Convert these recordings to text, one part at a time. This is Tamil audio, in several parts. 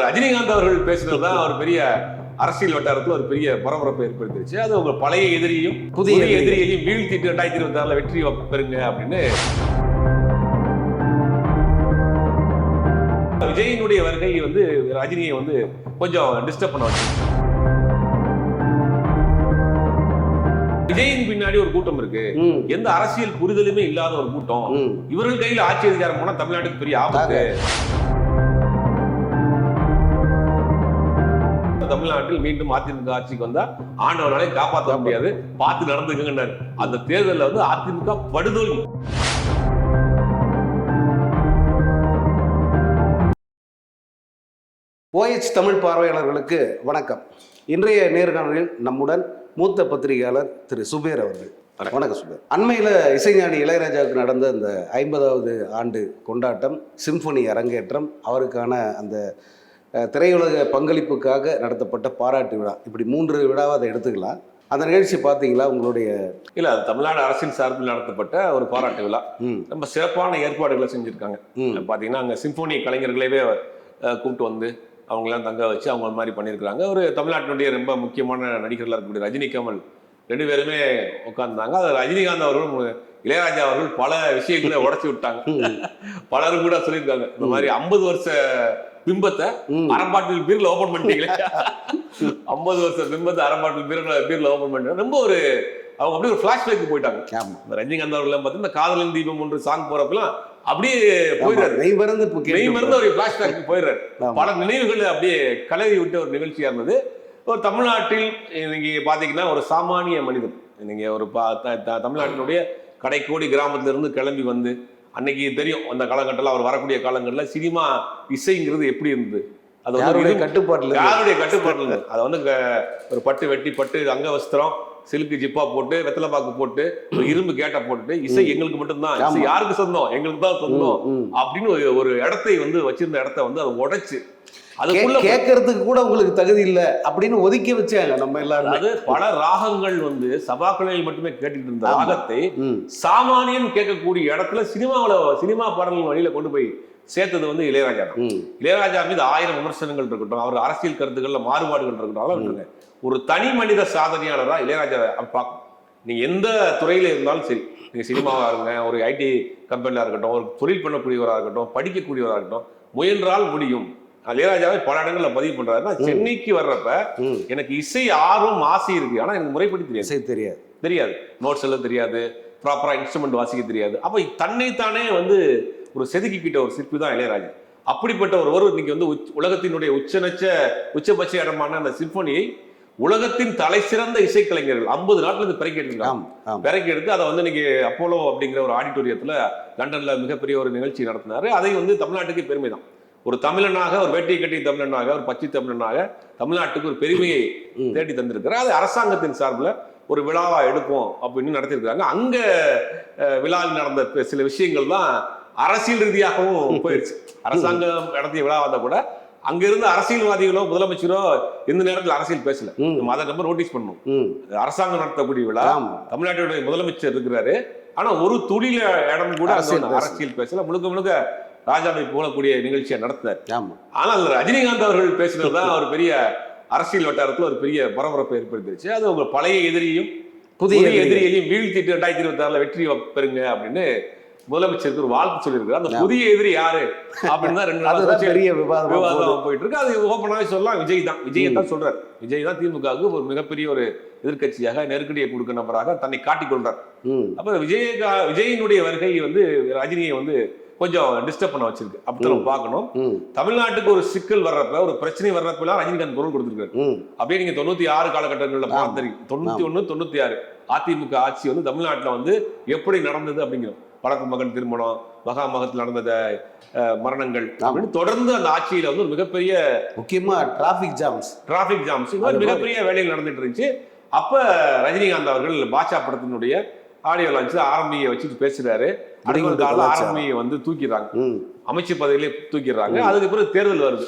ரஜினிகாந்த் அவர்கள் பேசினது தான் ஒரு பெரிய அரசியல் வட்டாரத்தில் ஒரு பெரிய பரபரப்பை ஏற்படுத்திருச்சு. அது உங்க பழைய எதிரியும் புதிய புதிய எதிரி. எதிரியையும் வீழ்த்திட்டு ரெண்டாயிரத்தி இருபத்தி ஆறுல வெற்றி பெறுங்க அப்படின்னு விஜயினுடைய வருகை வந்து ரஜினியை வந்து கொஞ்சம் டிஸ்டர்ப் பண்ண வச்சு விஜயின் பின்னாடி ஒரு கூட்டம் இருக்கு. எந்த அரசியல் புரிதலுமே இல்லாத ஒரு கூட்டம். இவர்கள் கையில் ஆட்சி அதிகாரம் போனா தமிழ்நாட்டுக்கு பெரிய ஆபத்து. தமிழ்நாட்டில் மீண்டும் அதிமுக ஆட்சிக்கு வந்தா ஆண்டவனாலே காப்பாற்ற முடியாது. பார்த்து நடந்துக்கங்கன்னாரு. அந்த தேர்தல்ல வந்து அதிமுக படுதோல்வி. OH தமிழ் பார்வையாளர்களுக்கு வணக்கம். இன்றைய நேர்காணலில் நம்முடன் மூத்த பத்திரிகையாளர் திரு சுபேர் அவர்கள். வணக்கம். சுபேர். அண்மையில் இசைஞானி இளையராஜாவுக்கு நடந்த இந்த ஐம்பதாவது ஆண்டு கொண்டாட்டம் சிம்பொனி அரங்கேற்றம் அவருக்கான அந்த திரையுலக பங்களிப்புக்காக நடத்தப்பட்ட பாராட்டு விழா. இப்படி மூன்று விழாவை அதை எடுத்துக்கலாம். அந்த நிகழ்ச்சி பார்த்தீங்களா? உங்களுடைய இல்ல அது தமிழ்நாடு அரசின் சார்பில் நடத்தப்பட்ட ஒரு பாராட்டு விழா. ரொம்ப சிறப்பான ஏற்பாடுகளை செஞ்சிருக்காங்க. ம். பாத்தீங்கன்னா அங்க சிம்பொனி கலைஞர்களைவே அஹ், கூப்பிட்டு வந்து அவங்களாம் தங்க வச்சு அவங்க மாதிரி பண்ணியிருக்கிறாங்க. ஒரு தமிழ்நாட்டினுடைய ரொம்ப முக்கியமான நடிகர்களாக இருக்கக்கூடிய ரஜினி கமல் ரெண்டு பேருமே உட்கார்ந்தாங்க. அது ரஜினிகாந்த் அவர்களும் இளையராஜா அவர்கள் பல விஷயங்களை உடைச்சு விட்டாங்க. பலரும் கூட சொல்லியிருக்காங்க. இந்த மாதிரி ஐம்பது வருஷ பிம்பத்தை ம். அரைப்பாட்டில் பீர்ல ஓபன் பண்ணிட்டீங்களே. ஐம்பது வருஷ பிம்பத்தை அரைப்பாட்டில் பீர்ல பீர்ல ஓபன் பண்ணிட்டாங்க. ரொம்ப ஒரு அவங்க அப்படியே ஒரு பிளாஷ்பேக் போயிட்டாங்க. இந்த ரஜினிகாந்த் அவர்கள் பார்த்தீங்கன்னா காதலின் தீபம் ஒன்று சாங் போறப்பெல்லாம் அப்படியே போயிடுறாரு. நெய் மறந்து மெய் மருந்து ஒரு பிளாஷ்பேக் போயிடுறாரு. பல நினைவுகளை அப்படியே கலவி விட்ட ஒரு நிகழ்ச்சியா இருந்தது. ஒரு தமிழ்நாட்டில் நீங்க பாத்தீங்கன்னா ஒரு சாமானிய மனிதன். நீங்க ஒரு பா- தமிழ்நாட்டினுடைய கடைக்கோடி கிராமத்துல இருந்து கிளம்பி வந்து அன்னைக்கு தெரியும் அந்த காலகட்டத்தில் அவர் வரக்கூடிய காலங்கள்ல சினிமா இசைங்கிறது எப்படி இருந்தது? அது வந்து கட்டுப்பாட்டில் யாருடைய கட்டுப்பாடுல இருந்து அதை வந்து ஒரு பட்டு வெட்டி பட்டு அங்க வஸ்திரம் சிலுக்கு ஜிப்பா போட்டு வெத்தலை பாக்கு போட்டு ஒரு இரும்பு கேட்ட போட்டுட்டு இசை எங்களுக்கு மட்டும்தான். இசை. யாருக்கு சொந்தம்? எங்களுக்கு தான் சொந்தம். அப்படின்னு ஒரு- ஒரு இடத்தை வந்து வச்சிருந்த இடத்த வந்து அதை உடைச்சு அதுக்குள்ள கேட்கறதுக்கு கூட உங்களுக்கு தகுதி இல்ல அப்படின்னு ஒதுக்கி வச்சாங்க நம்ம எல்லாரும். அதாவது பல ராகங்கள் வந்து சபாக்களில் மட்டுமே கேட்டுட்டு இருந்த. ராகத்தை சாமானியன் கேட்கக்கூடிய இடத்துல சினிமாவுல சினிமா பாடல்கள் வழியில கொண்டு போய் சேர்த்தது வந்து இளையராஜா தான். இளையராஜா மீது ஆயிரம் விமர்சனங்கள் இருக்கட்டும் அவர் அரசியல் கருத்துக்கள்ல மாறுபாடுகள் இருக்கட்டும் ஒரு தனி மனித சாதனையாளரா இளையராஜா பார்க்கணும் நீங்க எந்த துறையில இருந்தாலும் சரி நீங்க சினிமாவா இருங்க ஒரு ஐடி கம்பெனியா இருக்கட்டும் ஒரு தொழில் பண்ணக்கூடியவரா இருக்கட்டும் படிக்கக்கூடியவரா இருக்கட்டும் முயன்றால் முடியும். இளையராஜாவை பல இடங்கள்ல பதிவு பண்றாரு நான் ம். சென்னைக்கு வர்றப்ப. எனக்கு இசை ஆர்வம் ஆசை இருக்கு. ஆனா எனக்கு முறைப்படி தெரியாது. இசை தெரியாது. தெரியாது. நோட்ஸ் எழுத தெரியாது. ப்ராப்பரா இன்ஸ்ட்ருமெண்ட் வாசிக்க தெரியாது. அப்ப தன்னைத்தானே வந்து ஒரு செதுக்கிக்கிட்ட ஒரு சிற்பி தான் இளையராஜா. அப்படிப்பட்ட ஒரு ஒரு இன்னைக்கு வந்து உலகத்தினுடைய உச்சநச்ச உச்சபட்ச இடமான அந்த சிம்பொனியை உலகத்தின் தலை சிறந்த இசைக்கலைஞர்கள் ஐம்பது நாட்டுல இருந்து பிறக்கி ஆம் பிறக்கி எடுத்து அதை வந்து இன்னைக்கு அப்போலோ அப்படிங்கிற ஒரு ஆடிட்டோரியத்துல லண்டன்ல மிகப்பெரிய ஒரு நிகழ்ச்சி நடத்தினாரு. அதை வந்து தமிழ்நாட்டுக்கு பெருமை தான் ஒரு தமிழனாக ஒரு வேட்டியை கட்டிய தமிழனாக ஒரு பச்சை தமிழனாக தமிழ்நாட்டுக்கு ஒரு பெருமையை. தேடி தந்திருக்கிறார். அது அரசாங்கத்தின் சார்பில் ஒரு விழாவா எடுப்போம் அப்படின்னு நடத்திருக்காங்க அங்க விழாவில் நடந்த சில விஷயங்கள் தான் அரசியல் ரீதியாகவும் போயிடுச்சு அரசாங்கம் நடத்திய விழா வந்தா கூட அங்க இருந்த அரசியல்வாதிகளோ முதலமைச்சரோ எந்த நேரத்தில் அரசியல் பேசல. நம்ம அதை நம்ம நோட்டீஸ் பண்ணணும். அரசாங்கம் நடத்தக்கூடிய விழா ஆம். தமிழ்நாட்டுடைய முதலமைச்சர் இருக்கிறாரு. ஆனா ஒரு துளில இடம் கூட. அரசியல் பேசல. முழுக்க முழுக்க ராஜாவை போகக்கூடிய நிகழ்ச்சியை நடத்தினார் ஆனால் ரஜினிகாந்த் அவர்கள் பேசினது தான் ஒரு பெரிய அரசியல் வட்டாரத்துல ஒரு பெரிய பரபரப்பை ஏற்படுத்திருச்சு. அது உங்க பழைய எதிரியும் புதிய புதிய எதிரி. எதிரியையும் வீழ்த்திட்டு ரெண்டாயிரத்தி இருபத்தி ஆறுல வெற்றி பெறுங்க அப்படின்னு முதலமைச்சருக்கு ஒரு வாழ்த்து சொல்லியிருக்காரு. அந்த. புதிய எதிரி யாரு? அப்படின்னு தான் ரெண்டு நாள் பெரிய விவாதம் விவாதம் போயிட்டு இருக்கு. அது ஓப்பனாவே சொல்லலாம். விஜய் தான். விஜய் தான் சொல்றாரு. விஜய் தான் திமுகவுக்கு ஒரு மிகப்பெரிய ஒரு எதிர்க்கட்சியாக நெருக்கடியை கொடுக்க நபராக தன்னை காட்டிக் கொள்றார். ம். அப்ப விஜய் விஜயினுடைய வருகை வந்து ரஜினியை வந்து கொஞ்சம் டிஸ்டர்ப் பண்ண வச்சிருக்கு. அப்படி நம்ம பார்க்கணும். தமிழ்நாட்டுக்கு ஒரு சிக்கல் வர்றப்ப ஒரு பிரச்சனை வர்றப்பெல்லாம் ரஜினிகாந்த் குரல் கொடுத்துருக்காரு. அப்படியே நீங்க தொண்ணூத்தி ஆறு காலகட்டங்களில். பார்த்துருக்கீங்க தொண்ணூத்தி ஒண்ணு தொண்ணூத்தி ஆறு அதிமுக ஆட்சி வந்து தமிழ்நாட்டுல வந்து எப்படி நடந்தது அப்படிங்கிறோம். வடக்கு மகன் திருமணம் மகா மகத்தில் நடந்த மரணங்கள் அப்படின்னு தொடர்ந்து அந்த ஆட்சியில வந்து ஒரு மிகப்பெரிய முக்கியமா டிராஃபிக் ஜாம்ஸ் டிராபிக் ஜாம்ஸ் மிகப்பெரிய வேலைகள் நடந்துட்டு இருந்துச்சு. அப்ப ரஜினிகாந்த் அவர்கள் பாட்சா படத்தினுடைய ஆடியோ லான்ச் ஆர்மியை வச்சுட்டு பேசுறாரு. ஆர்மியை வந்து தூக்கிடுறாங்க. அமைச்சர் பதவியிலே தூக்கிடுறாங்க. அதுக்கு பிறகு தேர்தல் வருது.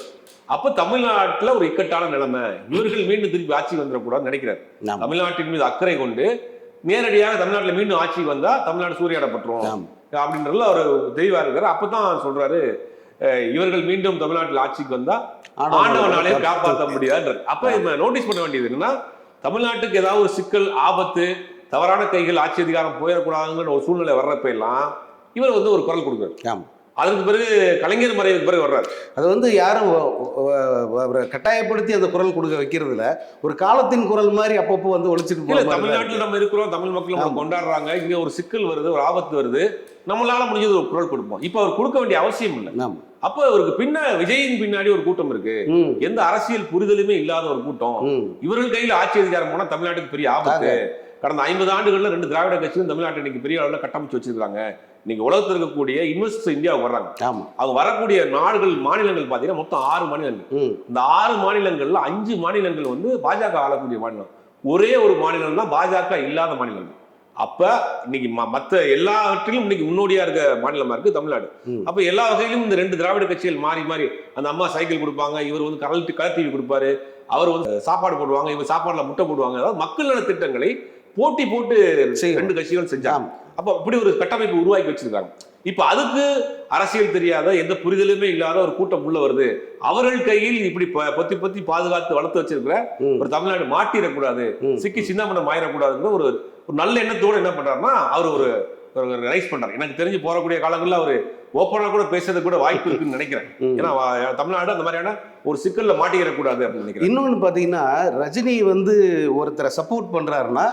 அப்ப தமிழ்நாட்டுல ஒரு இக்கட்டான நிலைமை. இவர்கள் மீண்டும் திருப்பி ஆட்சி வந்துடக்கூடாதுன்னு நினைக்கிறார். தமிழ்நாட்டின் மீது அக்கறை கொண்டு நேரடியாக தமிழ்நாட்டுல மீண்டும் ஆட்சிக்கு வந்தா தமிழ்நாடு சூறையாடப்பட்டுரும் ஆமா அப்படின்றதுல அவர் தெளிவா இருக்காரு. அப்பதான் சொல்றாரு இவர்கள் மீண்டும் தமிழ்நாட்டில் ஆட்சிக்கு வந்தா ஆண்டவனாலே காப்பாற்ற முடியாது. அப்ப நோட்டீஸ் பண்ண வேண்டியது என்னன்னா தமிழ்நாட்டுக்கு ஏதாவது ஒரு சிக்கல் ஆபத்து தவறான கைகள் ஆட்சி அதிகாரம் போயிடக்கூடாதுங்கிற ஒரு சூழ்நிலை வர்றப்ப எல்லாம் இவர் வந்து ஒரு குரல் கொடுக்குறாரு. அதற்கு பிறகு கலைஞர் மறைவுக்கு பிறகு வர்றாரு. அது வந்து யாரும் கட்டாயப்படுத்தி அந்த குரல் கொடுக்க வைக்கிறதுல ஒரு காலத்தின் குரல் மாதிரி அப்பப்போ வந்து ஒழிச்சிட்டு தமிழ்நாட்டில் நம்ம இருக்கிறோம் தமிழ் மக்கள் நம்ம கொண்டாடுறாங்க இங்க ஒரு சிக்கல் வருது ஒரு ஆபத்து வருது. நம்மளால முடிஞ்சது ஒரு குரல் கொடுப்போம். இப்ப அவர் கொடுக்க வேண்டிய அவசியம் இல்லை. அப்ப அவருக்கு பின்ன விஜயின் பின்னாடி ஒரு கூட்டம் இருக்கு. எந்த அரசியல் புரிதலுமே இல்லாத ஒரு கூட்டம். இவர்கள் கையில் ஆட்சி அதிகாரம் போனா தமிழ்நாட்டுக்கு பெரிய ஆபத்து. கடந்த ஐம்பது ஆண்டுகள்ல ரெண்டு திராவிட கட்சியும் தமிழ்நாட்டை இன்னைக்கு பெரிய அளவுல கட்டமைச்சு வச்சிருக்காங்க இன்னைக்கு உலகத்தில் இருக்கக்கூடிய இன்வெஸ்டர்ஸ் இந்தியாவுக்கு வர்றாங்க. ஆமா. அவங்க வரக்கூடிய நாடுகள் மாநிலங்கள் பாத்தீங்கன்னா மொத்தம் ஆறு மாநிலங்கள். இந்த ஆறு மாநிலங்கள்ல அஞ்சு மாநிலங்கள் வந்து பாஜக ஆளக்கூடிய மாநிலம். ஒரே ஒரு மாநிலம் தான் பாஜக இல்லாத மாநிலங்கள். அப்ப இன்னைக்கு ம- மத்த எல்லாவற்றிலும் இன்னைக்கு முன்னோடியா இருக்க மாநிலமா இருக்கு தமிழ்நாடு. அப்ப எல்லா வகையிலும் இந்த ரெண்டு திராவிட கட்சிகள் மாறி மாறி அந்த அம்மா சைக்கிள் கொடுப்பாங்க இவர் வந்து கரல் கலர் டிவி கொடுப்பாரு அவர் வந்து சாப்பாடு போடுவாங்க இவர் சாப்பாடுல முட்டை போடுவாங்க. அதாவது மக்கள் நல திட்டங்களை போட்டி போட்டு. ரெண்டு கட்சிகள் செஞ்சாங்க. அப்ப அப்படி ஒரு கட்டமைப்பு உருவாக்கி வச்சிருக்காங்க இப்ப அதுக்கு அரசியல் தெரியாத எந்த புரிதலுமே இல்லாத ஒரு கூட்டம் உள்ள வருது அவர்கள் கையில் இப்படி பொத்தி பொத்தி பாதுகாத்து வளர்த்து வச்சிருக்கிற. ஒரு தமிழ்நாடு மாட்டிடக்கூடாது. சிக்கி சின்னமனம் ஆயிடக்கூடாதுங்கிற ஒரு ஒரு நல்ல எண்ணத்தோட என்ன பண்றாருன்னா அவர் ஒரு ரைஸ் பண்றாரு எனக்கு தெரிஞ்சு போறக்கூடிய காலங்கள்ல அவர் ஓப்பனா கூட பேசுறது கூட வாய்ப்பு இருக்குன்னு நினைக்கிறேன். ஏன்னா தமிழ்நாடு அந்த மாதிரியான ஒரு சிக்கல்ல மாட்டிக்கிறக்கூடாது அப்படின்னு நினைக்கிறேன் இன்னொன்று பார்த்தீங்கன்னா ரஜினி வந்து ஒருத்தரை சப்போர்ட் பண்ணுறாருன்னா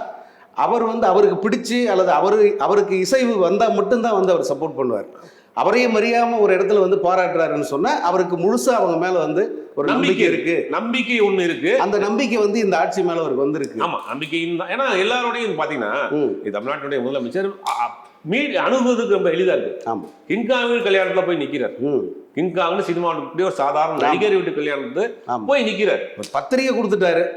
அவர் வந்து அவருக்கு பிடிச்சு அல்லது அவரு அவருக்கு இசைவு வந்தால் மட்டும்தான் வந்து அவர் சப்போர்ட் பண்ணுவார். அவரையே மறியாம ஒரு இடத்துல வந்து பாராட்டுறாருன்னு சொன்னா அவருக்கு முழுசா அவங்க மேல வந்து ஒரு நம்பிக்கை நம்பிக்கை இருக்கு. நம்பிக்கை ஒண்ணு இருக்கு. அந்த நம்பிக்கை வந்து இந்த ஆட்சி மேல அவருக்கு வந்திருக்கு. ஆமா நம்பிக்கையும் தான். ஏன்னா எல்லாரோடையும் இது தமிழ்நாட்டுடைய முதலமைச்சர் அ- அ- மீறி அணுகுவதற்கு ரொம்ப எளிதா இருக்கு. ஆமா. கிங்காங் கல்யாணத்துல போய் நிக்கிறார். ம், கிங்காங்னு சினிமாவுடைய ஒரு சாதாரண நடிகர் வீட்டு கல்யாணத்து போய் நிக்கிறார். ஒரு பத்திரிகை கொடுத்துட்டாரு.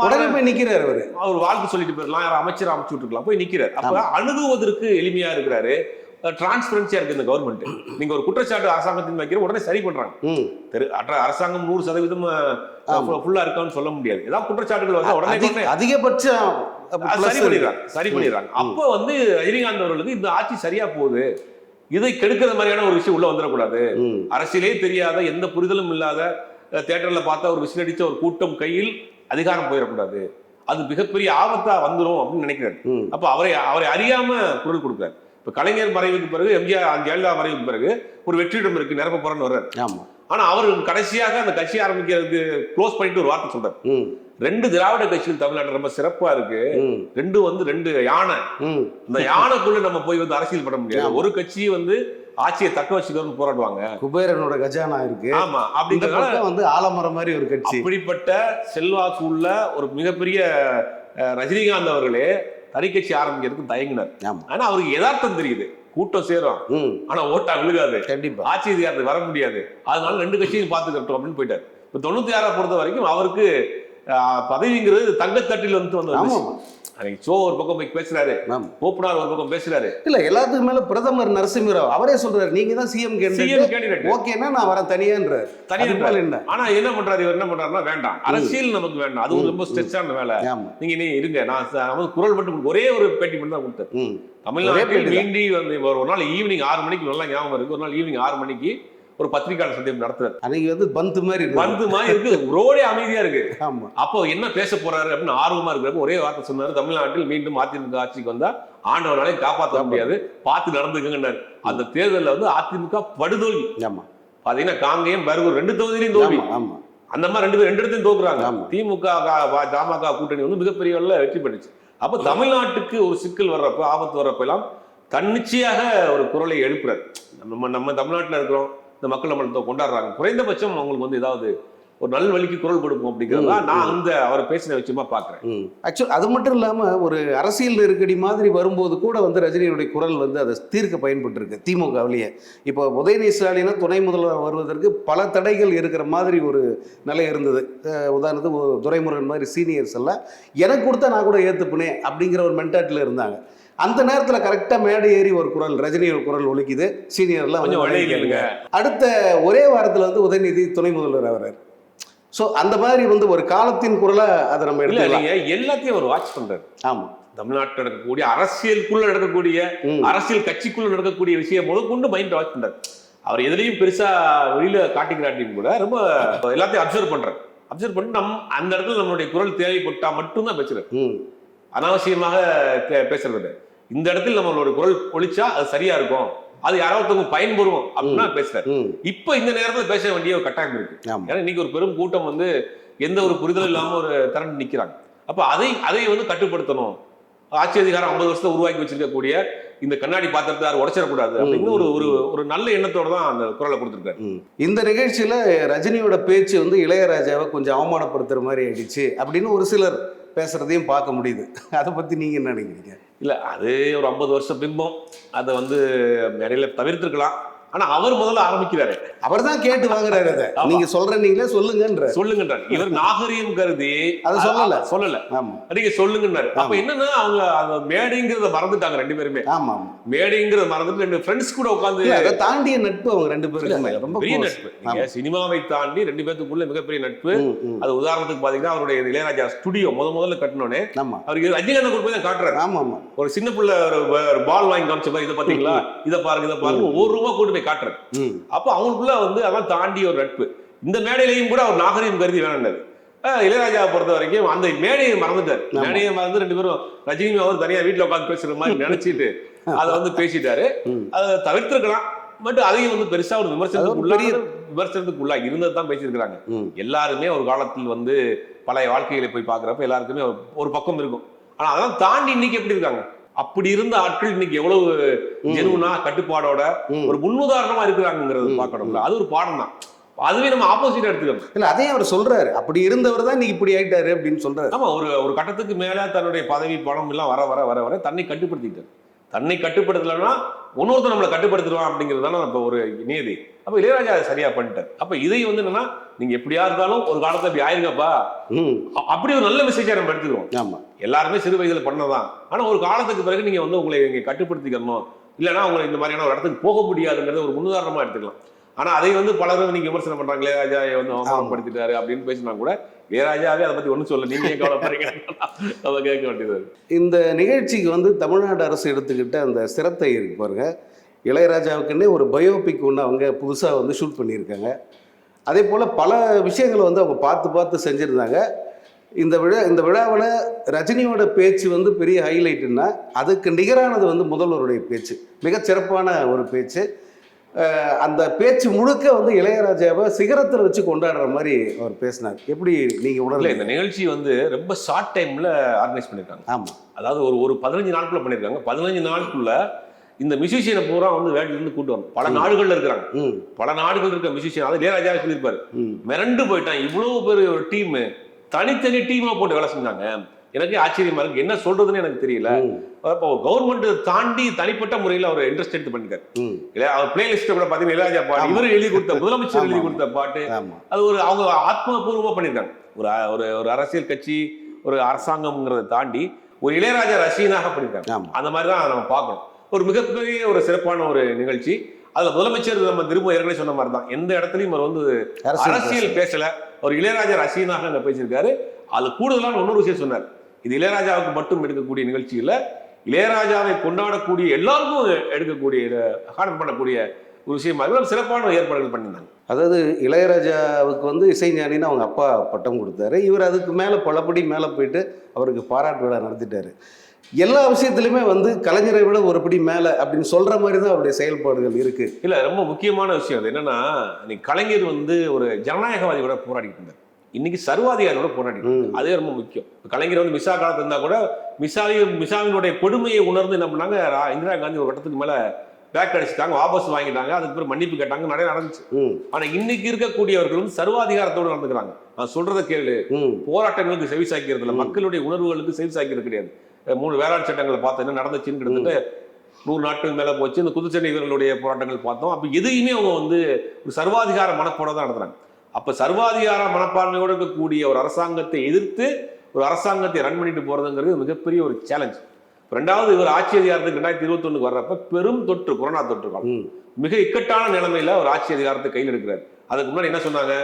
உடனே போய் நிக்கிறாரு அவரு. அவர் வாழ்த்து சொல்லிட்டு போயிடலாம் யாரும் அமைச்சர் அமைச்சு விட்டுருக்கலாம். போய் நிக்கிறார். அப்ப அணுகுவதற்கு எளிமையா இருக்கிறாரு. டிரான்ஸ்பரன்சியா இருக்கு இந்த கவர்மெண்ட் நீங்க ஒரு குற்றச்சாட்டு அரசாங்கத்தின் வைக்கிற உடனே சரி பண்றாங்க. அரசாங்கம் நூறு சதவீதம். ஃபுல்லா இருக்கான்னு சொல்ல முடியாது. ஏதாவது குற்றச்சாட்டுகள் வந்தா உடனே அதிக- உடனே அதிகபட்சம் சரி பண்ணிடுறாங்க சரி பண்ணிடுறாங்க. அப்போ வந்து ரஜினிகாந்த் அவர்களுக்கு இந்த ஆட்சி சரியா போகுது. இதை கெடுக்கிற மாதிரியான ஒரு விஷயம் உள்ள வந்துடக்கூடாது. அரசியலே தெரியாத எந்த புரிதலும் இல்லாத தேட்டர்ல பார்த்தா ஒரு விசில் அடிச்ச ஒரு கூட்டம் கையில் அதிகாரம் போயிடக்கூடாது. அது மிகப்பெரிய ஆபத்தா வந்துரும் அப்படின்னு நினைக்கிறாரு. அப்ப அவரை அவரை அறியாம குரல் கொடுக்குறாரு. இப்ப கலைஞர் மறைவுக்கு பிறகு எம்ஜிஆர் ஜெயலலிதா மறைவுக்கு பிறகு ஒரு வெற்றிடம் இருக்கு நிரப்ப போறேன்னு வர்றாரு. ஆமா. ஆனா அவர் கடைசியாக அந்த கட்சி ஆரம்பிக்கிறதுக்கு க்ளோஸ் பண்ணிட்டு ஒரு வார்த்தை சொல்றாரு. ரெண்டு திராவிட கட்சிகள் தமிழ்நாட்டில் ரொம்ப சிறப்பா இருக்கு. ரெண்டு வந்து ரெண்டு யானை. அந்த யானைக்குள்ள நம்ம போய் வந்து அரசியல் பண்ண முடியாது. ஒரு கட்சி வந்து ஆட்சியை தக்க வச்சுக்கணும்னு போராடுவாங்க. குபேரனோட கஜானா இருக்கு. ஆமா அப்படிங்கிறதுனால வந்து ஆலமரம் மாதிரி ஒரு கட்சி. அப்படிப்பட்ட செல்வாக்கு உள்ள ஒரு மிகப்பெரிய ரஜினிகாந்த் அவர்களே தனி கட்சி ஆரம்பிக்கிறதுக்கு தயங்கினார். ஆனா அவருக்கு யதார்த்தம் தெரியுது. கூட்டம் சேரும். ஆனா ஓட்டா விழுகாது. கண்டிப்பா. ஆட்சி அதிகாரத்துக்கு வர முடியாது. அதனால ரெண்டு கட்சியும் பார்த்துக்கிட்டோம் அப்படின்னு போயிட்டார். இப்ப தொண்ணூத்தி ஆறை பொறுத்த வரைக்கும் அவருக்கு பதவிங்கிறது தங்கத்தட்டில் வந்து வந்து. அன்னைக்கு சோ ஒரு பக்கம் போய் பேசுறாரு. ஆமா. போப்புனார் ஒரு பக்கம் பேசுறாரு. இல்ல எல்லாத்துக்கும் மேல பிரதமர் நரசிம்மராவ் அவரே சொல்றாரு நீங்க தான் சிஎம் சிஎம் கேண்டிடேட் ஓகேன்னா நான் வரேன் தனியான்றார். தனியா அதுக்கு மேல என்ன ஆனா என்ன பண்றாரு இவர் என்ன பண்றாருன்னா வேண்டாம். அரசியல் நமக்கு வேண்டாம். அது ரொம்ப ஸ்ட்ரெச்சான வேலை. நீங்க நீ இருங்க. நான் குரல் மட்டும் ஒரே ஒரு பேட்டி மட்டும் தான் கொடுத்தேன். ம். தமிழ்நாட்டில். மீண்டி வந்து ஒரு ஒரு நாள் ஈவினிங் ஆறு மணிக்கு நல்லா ஞாபகம் இருக்கு. ஒரு நாள் ஈவினிங் ஆறு மணிக்கு ஒரு பத்திரிகையாளர் சந்திப்பு நடத்துறாரு. அன்னைக்கு வந்து பந்து மாதிரி வந்து மாதிரி இருக்கு. ரோடே அமைதியா இருக்கு. ஆமா. அப்போ என்ன பேச போறாரு அப்படின்னு ஆர்வமா இருக்கிறப்ப ஒரே வார்த்தை சொன்னாரு. தமிழ்நாட்டில் மீண்டும் அதிமுக ஆட்சிக்கு வந்தா ஆண்டவனாலே காப்பாற்ற முடியாது. பார்த்து நடந்துக்கங்கன்னாரு. அந்த தேர்தல்ல வந்து அதிமுக படுதோல்வி. ஆமா. பாத்தீங்கன்னா காங்கேயம் பர்கூர் ரெண்டு தொகுதியிலையும் தோல்வி. ஆமா அந்த மாதிரி ரெண்டு பேரும் ரெண்டு இடத்தையும் தோக்குறாங்க. திமுக தமாக கூட்டணி வந்து மிகப்பெரிய அளவுல வெற்றி பெற்றுச்சு. அப்ப தமிழ்நாட்டுக்கு ஒரு சிக்கல் வர்றப்ப ஆபத்து வர்றப்ப எல்லாம் தன்னிச்சையாக ஒரு குரலை எழுப்புறாரு. நம்ம நம்ம தமிழ்நாட்டுல இருக்கிறோம். இந்த மக்கள் நம்மளை கொண்டாடுறாங்க. குறைந்தபட்சம் அவங்களுக்கு வந்து ஏதாவது ஒரு நல் வழிக்கு குரல் கொடுப்போம் அப்படிங்கிறதா நான் அந்த அவர் பேசின விஷயமா பாக்குறேன் ஆக்சுவல் அது மட்டும் இல்லாம ஒரு அரசியல் நெருக்கடி மாதிரி வரும்போது கூட வந்து ரஜினியுடைய குரல் வந்து அதை தீர்க்க பயன்பட்டிருக்கு திமுகவிலேயே. இப்போ உதயநிதி ஸ்டாலினா துணை முதல்வர் வருவதற்கு பல தடைகள் இருக்கிற மாதிரி ஒரு நிலை இருந்தது. உதாரணத்துக்கு துரைமுருகன் மாதிரி சீனியர்ஸ் எல்லாம் எனக்கு கொடுத்தா நான் கூட ஏற்றுப்பினேன் அப்படிங்கிற ஒரு மென்டாட்டில் இருந்தாங்க. அந்த நேரத்தில் கரெக்டாக மேடை ஏறி ஒரு குரல் ரஜினியோட குரல் ஒலிக்குது. சீனியர்லாம் கொஞ்சம் வழிகளுங்க அடுத்த ஒரே வாரத்தில் வந்து உதயநிதி துணை முதல்வர் ஆகிறார் ஸோ அந்த மாதிரி வந்து ஒரு காலத்தின் குரலை அதை நம்ம எடுத்துக்கலாம். எல்லாத்தையும் அவர் வாட்ச் பண்றாரு. ஆமா. தமிழ்நாட்டில் நடக்கக்கூடிய அரசியலுக்குள்ள நடக்கக்கூடிய. அரசியல் கட்சிக்குள்ள நடக்கக்கூடிய விஷயம் முதற்கொண்டு மைண்ட் வாட்ச் பண்றாரு. அவர் எதுலயும் பெருசா வெளியில காட்டிக்கிறாட்டியும் கூட ரொம்ப எல்லாத்தையும் அப்சர்வ் பண்றாரு. அப்சர்வ் பண்ணி நம் அந்த இடத்துல நம்மளுடைய குரல் தேவைப்பட்டா மட்டும்தான் பேசுறாரு. அனாவசியமாக பேசுறது. இந்த இடத்துல நம்மளோட குரல் ஒழிச்சா அது சரியா இருக்கும். அது யாராவது பயன்பெறும் அப்படின்னா பேசுறாரு. ம். இப்ப இந்த நேரத்துல பேச வேண்டிய ஒரு கட்டாயம் இருக்கு. ஏன்னா இன்னைக்கு ஒரு பெரும் கூட்டம் வந்து எந்த ஒரு புரிதலும் இல்லாம ஒரு திரண்டு நிக்கிறாங்க. அப்ப அதை அதை வந்து கட்டுப்படுத்தணும். ஆட்சி அதிகாரம் ஐம்பது வருஷத்தை உருவாக்கி வச்சிருக்கக்கூடிய இந்த கண்ணாடி பாத்திரத்தை யாரும் உடைச்சிடக்கூடாது அப்படிங்கிற ஒரு ஒரு ஒரு நல்ல எண்ணத்தோட தான் அந்த குரலை கொடுத்துருக்காரு. இந்த நிகழ்ச்சியில ரஜினியோட பேச்சு வந்து இளையராஜாவை கொஞ்சம் அவமானப்படுத்துற மாதிரி ஆயிடுச்சு அப்படின்னு ஒரு சிலர் பேசுகிறதையும் பார்க்க முடியுது. அதை பற்றி நீங்கள் என்ன நினைக்கிறீங்க? இல்லை அது ஒரு ஐம்பது வருஷம் பிம்பம் அதை வந்து இடையில தவிர்த்துருக்கலாம். ஆனா அவர் முதல்ல ஆரம்பிக்கிறாரு. அவர் தான் கேட்டு வாங்குறாரு அதை. நீங்க சொல்ற நீங்களே சொல்லுங்கன்ற. சொல்லுங்கன்றார். இவர் நாகரீகம் கருதி அதை சொல்லல. சொல்லல. ஆமா. நீங்க சொல்லுங்கன்னாரு அப்ப. என்னன்னா அவங்க அந்த மேடைங்கிறத மறந்துட்டாங்க ரெண்டு பேருமே. ஆமா மேடைங்கிறத மறந்துட்டு ரெண்டு ஃப்ரெண்ட்ஸ் கூட உட்காந்து அதை தாண்டிய நட்பு அவங்க ரெண்டு பேருக்குமே. ரொம்ப பெரிய. நட்பு. சினிமாவை தாண்டி ரெண்டு பேத்துக்குள்ள மிகப்பெரிய நட்பு. அது உதாரணத்துக்கு பாத்தீங்கன்னா அவருடைய இளையராஜா ஸ்டுடியோ முத முதல்ல கட்டினோடனே ஆமா. அவருக்கு ரஜினிகாந்த் கொண்டு போய் தான் காட்டுறாரு. ஆமா ஆமா. ஒரு சின்ன பிள்ளை ஒரு பால் வாங்கி காமிச்ச மாதிரி இதை பாத்தீங்களா? இதை பாருங்க இதை பாருங்க. ஒரு ரூபா கொண்டு போய் காட்டுறாரு ம். அப்ப அவங்களுக்குள்ள வந்து அதான் தாண்டி ஒரு நட்பு. இந்த மேடையிலையும் கூட அவர் நாகரீகம் கருதி வேணும்னாரு இளையராஜாவை பொறுத்த வரைக்கும் அந்த மேடையை மறந்துட்டார். மேடையை மறந்து ரெண்டு பேரும் ரஜினி அவர் தனியா வீட்டுல உட்காந்து பேசுற மாதிரி நினைச்சிட்டு அதை வந்து பேசிட்டாரு. அதை தவிர்த்திருக்கலாம். பட் அதையும் வந்து பெருசா ஒரு விமர்சனத்துக்கு உள்ளாக விமர்சனத்துக்கு உள்ளா இருந்தது தான் பேசியிருக்கிறாங்க. எல்லாருமே ஒரு காலத்தில் வந்து பழைய வாழ்க்கைகளை போய் பார்க்குறப்ப எல்லாருக்குமே ஒரு பக்கம் இருக்கும். ஆனா அதெல்லாம் தாண்டி இன்னைக்கு எப்படி இருக்காங்க? அப்படி இருந்த ஆட்கள் இன்னைக்கு எவ்வளவு. ஜெனுவனா கட்டுப்பாடோட. ஒரு முன்னுதாரணமா இருக்கிறாங்கிறது பார்க்கணும்ல. அது ஒரு பாடம் தான் அதுவே நம்ம ஆப்போசிட்டா எடுத்துக்கணும். இல்ல அதையும் அவர் சொல்றாரு. அப்படி இருந்தவர் தான் இன்னைக்கு இப்படி ஆயிட்டாரு அப்படின்னு சொல்றாரு. ஆமா ஒரு ஒரு கட்டத்துக்கு மேல தன்னுடைய பதவி பணம் எல்லாம் வர வர வர வர தன்னை கட்டுப்படுத்திட்டார். தன்னை கட்டுப்படுத்தலைன்னா இன்னொருத்தன் நம்மளை கட்டுப்படுத்திடுவான் அப்படிங்கிறது தானே இப்போ ஒரு நியதி அப்ப இளையராஜா அதை சரியா பண்ணிட்டார். அப்ப இதை வந்து என்னன்னா நீங்க எப்படியா இருந்தாலும் ஒரு காலத்துல இப்படி ஆயிருங்கப்பா. அப்படி ஒரு நல்ல மெசேஜா நம்ம எடுத்துக்கிறோம். ஆமா. எல்லாருமே சிறு வயதுல பண்ணதான். ஆனா ஒரு காலத்துக்கு பிறகு நீங்க வந்து உங்களை இங்க கட்டுப்படுத்திக்கணும். இல்லைன்னா உங்களை இந்த மாதிரியான ஒரு இடத்துக்கு போக முடியாதுங்கிறத ஒரு முன்னுதாரணமா எடுத்துக்கலாம். ஆனா அதை வந்து பலரும் நீங்க விமர்சனம் பண்றாங்க. இளையராஜாவை வந்து அவமானப்படுத்திட்டாரு அப்படின்னு பேசினா கூட இளையராஜாவே அதை பத்தி ஒண்ணும் சொல்ல நீங்க கவலைப்படுறீங்க? நம்ம கேட்க வேண்டியது. இந்த நிகழ்ச்சிக்கு வந்து தமிழ்நாடு அரசு எடுத்துக்கிட்ட அந்த சிரத்தை இருக்கு பாருங்க. இளையராஜாவுக்குன்னே ஒரு பயோபிக் ஒன்று அவங்க புதுசாக வந்து ஷூட் பண்ணியிருக்காங்க. அதே போல் பல விஷயங்களை வந்து அவங்க பார்த்து பார்த்து செஞ்சுருந்தாங்க. இந்த விழா இந்த விழாவில் ரஜினியோட பேச்சு வந்து பெரிய ஹைலைட்டுன்னா அதுக்கு நிகரானது வந்து முதல்வருடைய பேச்சு. மிகச் சிறப்பான ஒரு பேச்சு. அந்த பேச்சு முழுக்க வந்து இளையராஜாவை சிகரத்தில் வச்சு கொண்டாடுற மாதிரி அவர் பேசினார். எப்படி நீங்கள் உணரல இந்த நிகழ்ச்சி வந்து ரொம்ப ஷார்ட் டைம்ல ஆர்கனைஸ் பண்ணிருக்காங்க. ஆமாம் அதாவது ஒரு ஒரு பதினஞ்சு நாட்குள்ள பண்ணிருக்காங்க. பதினஞ்சு நாளுக்குள்ள இந்த மியூசிஷியனை பூரா வந்து வேட்டில இருந்து கூட்டு வரணும் பல நாடுகள்ல இருக்கிறாங்க. ம். பல நாடுகள் இருக்க மியூசிஷியன் அது இளையராஜா சொல்லியிருப்பாரு. மிரண்டு போயிட்டான். இவ்வளவு பெரிய ஒரு டீம் தனித்தனி டீமா போட்டு வேலை செஞ்சாங்க. எனக்கு ஆச்சரியமா இருக்கு. என்ன சொல்றதுன்னு எனக்கு தெரியல. ம் அப்போ கவர்மெண்ட் தாண்டி தனிப்பட்ட முறையில் அவர் இன்ட்ரெஸ்ட் எடுத்து பண்ணிருக்காரு ம். இல்ல அவர் பிளேலிஸ்ட் கூட பாத்தீங்கன்னா இளையராஜா பாட்டு. இவர் எழுதி கொடுத்த முதலமைச்சர் எழுதி. கொடுத்த பாட்டு. அது ஒரு அவங்க ஆத்மபூர்வமா பண்ணிருக்காங்க ஒரு ஒரு ஒரு அரசியல் கட்சி ஒரு அரசாங்கம்ங்கிறத தாண்டி ஒரு இளையராஜா ரசிகனாக பண்ணிருக்காங்க ஆமாம் அந்த மாதிரி தான் நம்ம பார்க்கணும். ஒரு மிகப்பெரிய ஒரு சிறப்பான ஒரு நிகழ்ச்சி. அதுல முதலமைச்சர் நம்ம திரும்ப ஏற்கனவே சொன்ன மாதிரி தான். எந்த இடத்துலயும் அவர் வந்து அரசியல் பேசல. ஒரு இளையராஜா ரசிகனாக அங்க பேசியிருக்காரு. அது கூடுதலான இன்னொரு விஷயம் சொன்னார். இது இளையராஜாவுக்கு மட்டும் எடுக்கக்கூடிய நிகழ்ச்சி இல்ல இளையராஜாவை கொண்டாடக்கூடிய எல்லாருக்கும் எடுக்கக்கூடிய ஹானர் பண்ணக்கூடிய ஒரு விஷயமா. ஒரு சிறப்பான ஏற்பாடுகள் பண்ணியிருந்தாங்க. அதாவது இளையராஜாவுக்கு வந்து இசைஞானின்னு அவங்க அப்பா பட்டம் கொடுத்தாரு. இவர் அதுக்கு மேலே பலபடி மேலே போயிட்டு அவருக்கு பாராட்டு விழா நடத்திட்டாரு. எல்லா விஷயத்துலையுமே வந்து கலைஞரை விட ஒரு படி மேலே அப்படின்னு சொல்கிற மாதிரி தான் அவருடைய செயல்பாடுகள் இருக்குது இல்ல ரொம்ப முக்கியமான விஷயம் அது. என்னன்னா கலைஞர் வந்து ஒரு ஜனநாயகவாதியோட போராடிட்டு இருந்தார். இன்னைக்கு சர்வாதிகாரியோட இருக்காரு. அதே ரொம்ப முக்கியம். கலைஞர் வந்து மிசா காலத்துல இருந்தா கூட மிசாவையும் மிசாவினுடைய கொடுமையை உணர்ந்து என்ன பண்ணாங்க? இந்திரா காந்தி ஒரு கட்டத்துக்கு மேல பேக் அடிச்சுட்டாங்க வாபஸ் வாங்கிட்டாங்க அதுக்கு பிறகு மன்னிப்பு கேட்டாங்க நிறைய நடந்துச்சு. ஆனா இன்னைக்கு இருக்கக்கூடியவர்கள் வந்து சர்வாதிகாரத்தோடு நடந்துக்கிறாங்க. நான் சொல்றதை கேளு. போராட்டங்களுக்கு செவி சாய்க்கிறது இல்ல மக்களுடைய உணர்வுகளுக்கு செவி சாய்க்கிறது கிடையாது. மூணு வேளாண் சட்டங்களை பார்த்து என்ன நடந்துச்சுன்னு கிட்டத்தட்ட நூறு நாட்கள் மேல போச்சு. இந்த குதிச்சண்டை வீரர்களுடைய போராட்டங்கள் பார்த்தோம். அப்ப எதையுமே அவங்க வந்து ஒரு சர்வாதிகார மனப்போட தான் நடத்துறாங்க. அப்ப சர்வாதிகார மனப்பான்மையோடு இருக்கக்கூடிய ஒரு அரசாங்கத்தை எதிர்த்து ஒரு அரசாங்கத்தை ரன் பண்ணிட்டு போறதுங்கிறது மிகப்பெரிய ஒரு சேலஞ்ச் ரெண்டாவது இவர் ஆட்சி அதிகாரத்துக்கு ரெண்டாயிரத்தி இருபத்தொன்னுக்கு வர்றப்ப பெரும் தொற்று கொரோனா தொற்று காலம் மிக இக்கட்டான நிலைமையில ஒரு ஆட்சி அதிகாரத்தை கையில் எடுக்கிறார். அதுக்கு முன்னாடி என்ன சொன்னாங்க?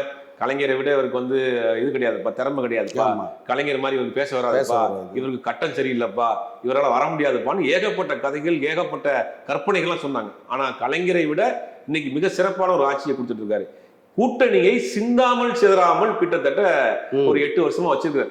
கலைஞரை விட இவருக்கு வந்து இது கிடையாதுப்பா திறமை கிடையாதுப்பா. கலைஞர் மாதிரி இவருக்கு பேச வராதுப்பா. வராது. இவருக்கு கட்டம் சரியில்லைப்பா. இவரால வர முடியாதுப்பான்னு ஏகப்பட்ட கதைகள் ஏகப்பட்ட கற்பனைகள்லாம் சொன்னாங்க. ஆனா கலைஞரை விட இன்னைக்கு மிக சிறப்பான ஒரு ஆட்சியை கொடுத்துட்டு இருக்காரு. கூட்டணியை சிந்தாமல் சிதறாமல் கிட்டத்தட்ட. ஒரு எட்டு வருஷமா வச்சிருக்காரு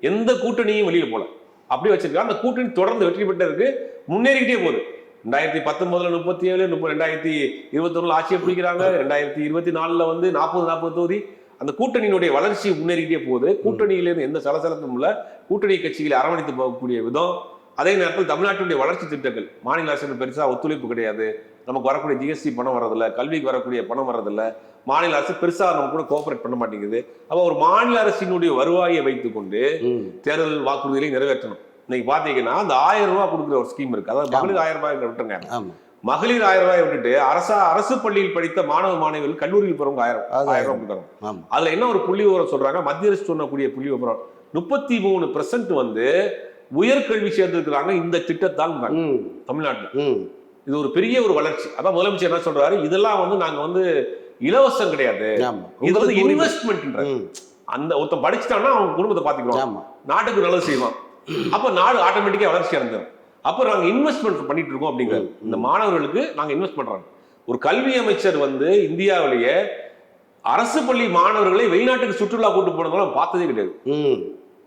எந்த கூட்டணியும் வெளியில போல. அப்படியே வச்சிருக்காரு அந்த கூட்டணி தொடர்ந்து வெற்றி பெற்றதுக்கு முன்னேறிக்கிட்டே போகுது. ரெண்டாயிரத்தி பத்தொன்பதுல முப்பத்தி ஏழு முப்பது ரெண்டாயிரத்தி இருபத்தொன்னுல ஆட்சியை பிடிக்கிறாங்க. ரெண்டாயிரத்தி இருபத்தி நாலுல வந்து நாற்பது நாற்பது தொகுதி. அந்த கூட்டணியினுடைய வளர்ச்சி முன்னேறிக்கிட்டே போகுது. கூட்டணியிலிருந்து எந்த சலசலப்பும் இல்ல. கூட்டணி கட்சிகளை அரவணைத்து போகக்கூடிய விதம். அதே நேரத்தில் தமிழ்நாட்டினுடைய வளர்ச்சி திட்டங்கள் மாநில அரசு பெருசா ஒத்துழைப்பு கிடையாது. நமக்கு வரக்கூடிய ஜிஎஸ்டி பணம் வர்றதில்ல கல்விக்கு வரக்கூடிய பணம் வர்றதில்ல. மாநில அரசு பெருசா நம்ம கூட கோஆபரேட் பண்ண மாட்டேங்குது. அப்ப ஒரு மாநில அரசினுடைய வருவாயை வைத்துக்கொண்டு தேர்தல் வாக்குறுதிகளை நிறைவேற்றணும். இன்னைக்கு பாத்தீங்கன்னா அந்த ஆயிரம் ரூபாய் கொடுக்குற ஒரு ஸ்கீம் இருக்கு. அதாவது மகளிர் ஆயிரம் ரூபாய் விட்டுருங்க. மகளிர் ஆயிரம் ரூபாய் விட்டுட்டு அரசா அரசு பள்ளியில் படித்த மாணவ மாணவிகள் கல்லூரியில் போறவங்க ஆயிரம் ஆயிரம் ரூபாய் கொடுக்குறாங்க. அதுல என்ன ஒரு புள்ளி விவரம் சொல்றாங்க? மத்திய அரசு சொன்னக்கூடிய புள்ளி விவரம் முப்பத்தி மூணு பெர்சன்ட் வந்து உயர்கல்வி சேர்ந்திருக்கிறாங்க இந்த திட்டத்தால் தமிழ்நாட்டுல. இது ஒரு பெரிய ஒரு வளர்ச்சி. அதான் முதலமைச்சர் என்ன சொல்றாரு? இதெல்லாம் வந்து நாங்க வந்து இலவசம் கிடையாது. இது வந்து. இன்வெஸ்ட்மெண்ட் அந்த ஒருத்தன் படிச்சுட்டான்னா அவன் குடும்பத்தை பாத்துக்குவான். ஆமா. நாட்டுக்கு நல்லது செய்வான். அப்ப நாடு ஆட்டோமேட்டிக்கா வளர்ச்சி அடைஞ்சிடும் அப்ப நாங்க இன்வெஸ்ட்மெண்ட் பண்ணிட்டு இருக்கோம் அப்படிங்கிறது இந்த மாணவர்களுக்கு நாங்க இன்வெஸ்ட் பண்றோம். ஒரு கல்வி அமைச்சர் வந்து இந்தியாவிலேயே அரசு பள்ளி மாணவர்களை வெளிநாட்டுக்கு சுற்றுலா கூட்டு போனதெல்லாம் பார்த்ததே கிடையாது.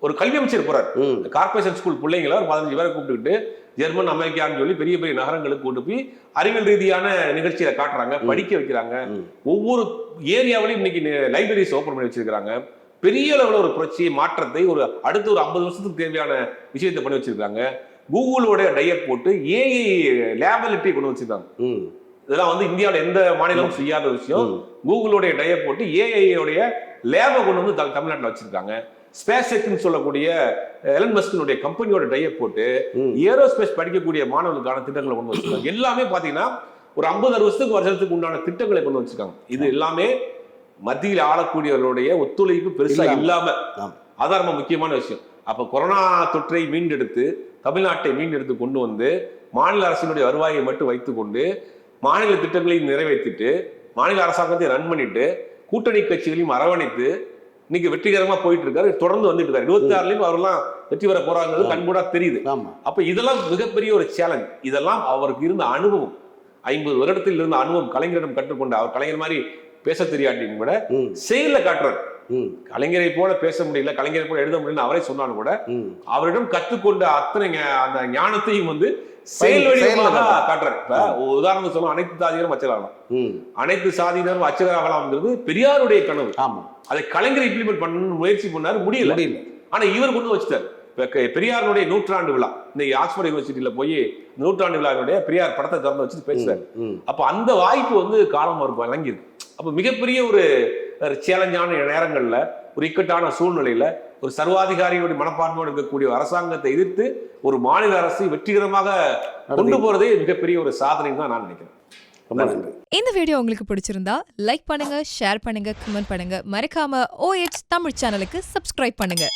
ஒரு கல்வி அமைச்சர் போறாரு. கார்பரேஷன் ஸ்கூல் பிள்ளைங்களை ஒரு பதினஞ்சு பேரை கூப்பிட்டுக்கிட்டு ஜெர்மன் அமெரிக்கான்னு சொல்லி பெரிய பெரிய நகரங்களுக்கு கூட்டு போய் அறிவியல் ரீதியான நிகழ்ச்சியை காட்டுறாங்க படிக்க வைக்கிறாங்க. ஒவ்வொரு ஏரியாவிலையும் இன்னைக்கு லைப்ரரிஸ் ஓப்பன் பண்ணி வச்சிருக்காங்க பெரிய அளவுல ஒரு புரட்சி மாற்றத்தை ஒரு அடுத்த ஒரு ஐம்பது வருஷத்துக்கு தேவையான விஷயத்தை பண்ணி வச்சிருக்காங்க கூகுளோட டையப் போட்டு ஏஐ லேபலிட்டி கொண்டு வச்சிருக்காங்க. இதெல்லாம் வந்து இந்தியாவில் எந்த மாநிலமும் செய்யாத விஷயம். கூகுளோடைய டையப் போட்டு ஏஐயோடைய லேபை கொண்டு வந்து தமிழ்நாட்டுல வச்சிருக்காங்க. ஸ்பேஸ் எக்ஸ்னு சொல்லக்கூடிய எலன் மஸ்கினுடைய கம்பெனியோட டையப் போட்டு. ஏரோஸ்பேஸ் படிக்கக்கூடிய மாணவர்களுக்கான திட்டங்களை கொண்டு வச்சிருக்காங்க. எல்லாமே பாத்தீங்கன்னா ஒரு ஐம்பது வருஷத்துக்கு வருஷத்துக்கு உண்டான திட்டங்களை கொண்டு வச்சிருக்காங்க. இது எல்லாமே மத்தியில் ஆளக்கூடியவர்களுடைய ஒத்துழைப்பு பெருசா இல்லாம. அதான் ரொம்ப முக்கியமான விஷயம். அப்ப கொரோனா தொற்றை மீண்டெடுத்து தமிழ்நாட்டை மீண்டெடுத்து கொண்டு வந்து மாநில அரசினுடைய வருவாயை மட்டும் வைத்துக்கொண்டு மாநில திட்டங்களை நிறைவேற்றிட்டு மாநில அரசாங்கத்தை ரன் பண்ணிட்டு கூட்டணி கட்சிகளையும் அரவணைத்து இன்னைக்கு வெற்றிகரமா போயிட்டு இருக்காரு தொடர்ந்து வந்துட்டு இருக்காரு இருபத்தி ஆறுலயும் அவரெல்லாம் வெற்றி பெற போறாங்கிறது கண்கூடா தெரியுது. ஆமா. அப்ப இதெல்லாம் மிகப்பெரிய ஒரு சேலஞ்ச் இதெல்லாம் அவருக்கு இருந்த அனுபவம். ஐம்பது வருடத்தில் இருந்த அனுபவம் கலைஞரிடம் கற்றுக்கொண்ட அவர் கலைஞர் மாதிரி பேச தெரியாட்டியும் கூட ம். செயல்ல காட்டுறாரு. கலைஞரை போல பேச முடியல கலைஞரை போல எழுத முடியல அவரே சொன்னாலும் கூட அவரிடம் கற்றுக்கொண்ட அத்தனை அந்த ஞானத்தையும் வந்து செயல் வடிவமாக காட்டுறாரு. இப்ப உதாரணம் சொல்லுவோம் அனைத்து சாதியினரும் அச்சராகலாம் ம். அனைத்து சாதியினரும் அச்சராகலாம்ங்கிறது பெரியாருடைய கனவு. ஆமா. அதை கலைஞர் இம்ப்ளிமெண்ட் பண்ணணும்னு முயற்சி பண்ணாரு முடியல. முடியல. ஆனா இவர் கொண்டு வச்சுட்டார். பெரியாருடைய நூற்றாண்டு விழா. இன்னைக்கு ஆக்ஸ்போர்ட் யூனிவர்சிட்டியில போய் நூற்றாண்டு விழாவினுடைய பெரியார் படத்தை திறந்து வச்சுட்டு பேசுறாரு. அப்ப அந்த வாய்ப்பு வந்து காலம் வழங்கியிருக்கு. அப்ப மிகப்பெரிய ஒரு சேலஞ்சான நேரங்கள்ல ஒரு இக்கட்டான சூழ்நிலையில ஒரு சர்வாதிகாரியுடைய மனப்பான்மையோடு இருக்கக்கூடிய அரசாங்கத்தை எதிர்த்து ஒரு மாநில அரசு வெற்றிகரமாக கொண்டு போறதே மிகப்பெரிய ஒரு சாதனை தான் நான் நினைக்கிறேன். இந்த வீடியோ உங்களுக்கு பிடிச்சிருந்தா லைக் பண்ணுங்க ஷேர் பண்ணுங்க கமெண்ட் பண்ணுங்க. மறக்காம OH தமிழ் சேனலுக்கு சப்ஸ்கிரைப் பண்ணுங்க.